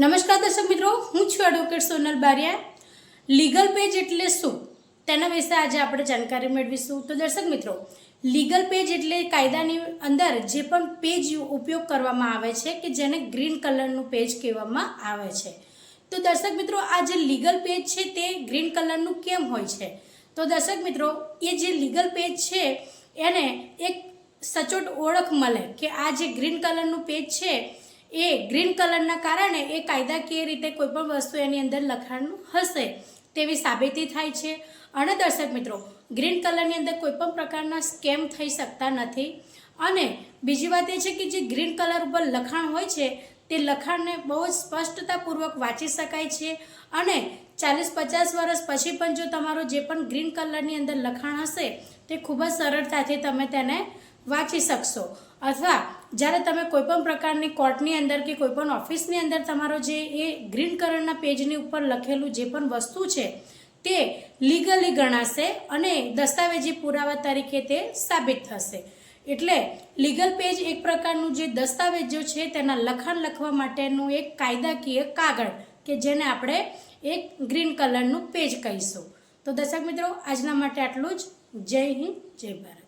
નમસ્કાર દર્શક મિત્રો, હું છું advocate Sonal Baria. Legal page એટલે શું? તેના વિશે આજે આપણે જાણકારી મેળવીશું. તો દર્શક મિત્રો લીગલ પેજ એટલે કાયદાની અંદર જે પણ પેજ ઉપયોગ કરવામાં આવે છે કે જેને ગ્રીન કલરનું પેજ કહેવામાં આવે છે. તો દર્શક મિત્રો, આ જે લીગલ પેજ છે તે ગ્રીન કલરનું કેમ હોય છે? તો દર્શક મિત્રો, એ જે લીગલ પેજ છે, એને એક સચોટ ઓળખ મળે કે આ જે ગ્રીન કલરનું પેજ છે એ ગ્રીન કલરના કારણે એ કાયદાકીય રીતે કોઈ પણ વસ્તુ એની અંદર લખાણનું હશે તેવી સાબિતી થાય છે. અને દર્શક મિત્રો, ગ્રીન કલરની અંદર કોઈ પણ પ્રકારના સ્કેમ થઈ શકતા નથી. અને બીજી વાત એ છે કે જે ગ્રીન કલર ઉપર લખાણ હોય છે, તે લખાણને બહુ જ સ્પષ્ટતાપૂર્વક વાંચી શકાય છે. અને ચાલીસ પચાસ વર્ષ પછી પણ જો તમારો જે પણ ગ્રીન કલરની અંદર લખાણ હશે, તે ખૂબ જ સરળતાથી તમે તેને વાંચી શકશો. અથવા જ્યારે તમે કોઈપણ પ્રકારની કોર્ટની અંદર કે કોઈપણ ઓફિસની અંદર તમારો જે એ ગ્રીન કલરના પેજની ઉપર લખેલું જે પણ વસ્તુ છે, તે લીગલી ગણાશે અને દસ્તાવેજી પુરાવા તરીકે તે સાબિત થશે. એટલે લીગલ પેજ એક પ્રકારનું જે દસ્તાવેજો છે, તેના લખાણ લખવા માટેનું એક કાયદાકીય કાગળ કે જેને આપણે એક ગ્રીન કલરનું પેજ કહીશું. તો દર્શક મિત્રો, આજના માટે આટલું જ. જય હિન્દ, જય ભારત.